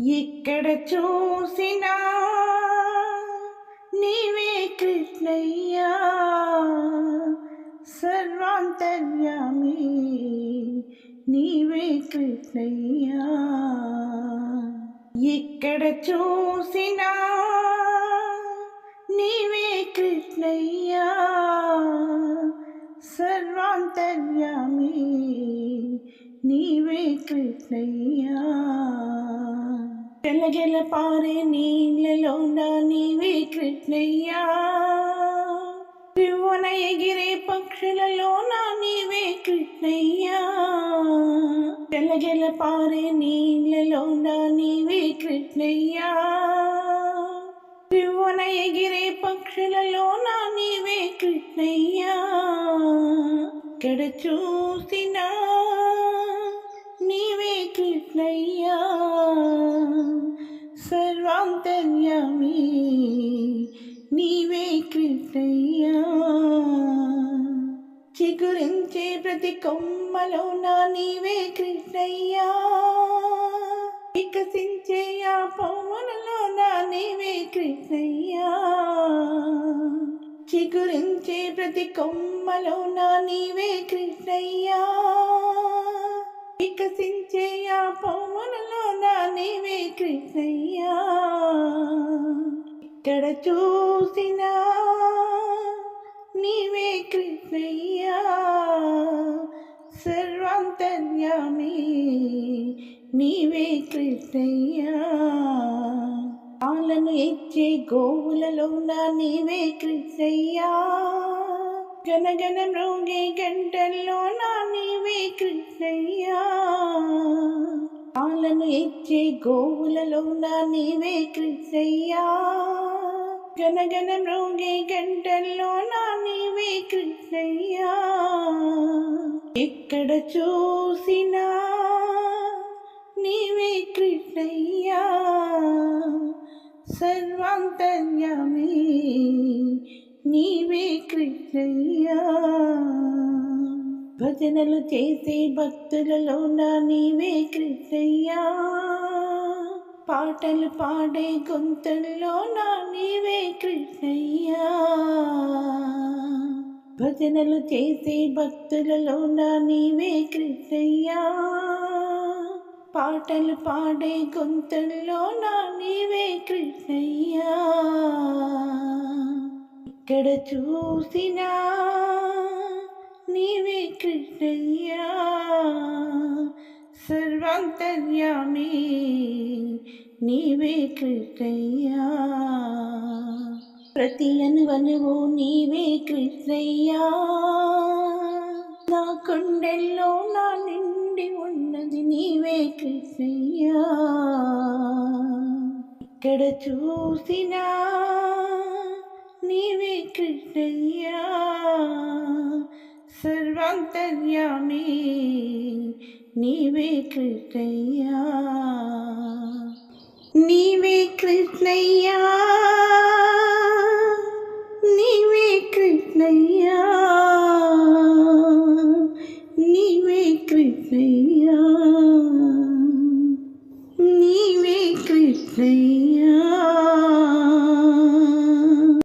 ఇక్కడ చూసినా నీవే కృష్ణయ్యా. సర్వాంతర్యామి నీవే కృష్ణయ్యా. ఇక్కడ చూసినా నీవే కృష్ణయ్యా. సర్వాంతర్యామి నీవే కృష్ణయ్యా. తెలగెల పారే నీళ్ళలోన నీవే కృష్ణయ్యా. రివ్వన ఎగిరే పక్షులలోన నీవే కృష్ణయ్యా. తెలగెల పారే నీళ్ళలోన నీవే కృష్ణయ్యా. రివ్వన ఎగిరే పక్షులలోన నీవే కృష్ణయ్యా. ఇక్కడ చూసినా నీవే కృష్ణయ్యా. నీవే కృష్ణయ్యా చిగురించే ప్రతి కొమ్మలో నా నీవే కృష్ణయ్యా వికసించే ఆ పవనలో నా నీవే కృష్ణయ్యా చిగురించే ప్రతి కొమ్మలో నా నీవే కృష్ణయ్యా వికసించే ఆ పవనలో నా నీవే కృష్ణయ్యా ఇక్కడ చూసినా నీవే కృష్ణయ్యా సర్వాంతర్యామి నీవే కృష్ణయ్యా పాలను ఇచ్చే గోవులలో నా నీవే కృష్ణయ్యా గనగన మృంగి గంటల్లో నా నీవే కృష్ణయ్యా పాలను ఇచ్చే గోవులలో నా నీవే కృష్ణయ్యా గనగన మృంగి గంటల్లో నా నీవే కృష్ణయ్యా. ఎక్కడ చూసినా నీవే కృష్ణయ్యా. సర్వాంతర్యమే నీవే కృష్ణయ్యా. భజనలు చేసే భక్తులలో నా నీవే కృష్ణయ్యా. పాటలు పాడే గొంతుల్లో నా నీవే కృష్ణయ్యా. భజనలు చేసే భక్తులలో నా నీవే కృష్ణయ్యా. పాటలు పాడే గొంతుల్లో నా నీవే కృష్ణయ్యా. ఇక్కడ చూసినా నీవే కృష్ణయ్యా. సర్వాంతర్యామి నీవే కృష్ణయ్యా ప్రతి అనువనువు నీవే కృష్ణయ్యా నా కొండెల్లో నా నిండి ఉన్నది నీవే కృష్ణయ్యా ఇక్కడ చూసినా నీవే కృష్ణయ్యా సర్వాంతర్యామి నీవే కృష్ణయ్యా నీవే కృష్ణయ్యా నీవే కృష్ణయ్యా నీవే కృష్ణయ్యా నీవే కృష్ణయ్యా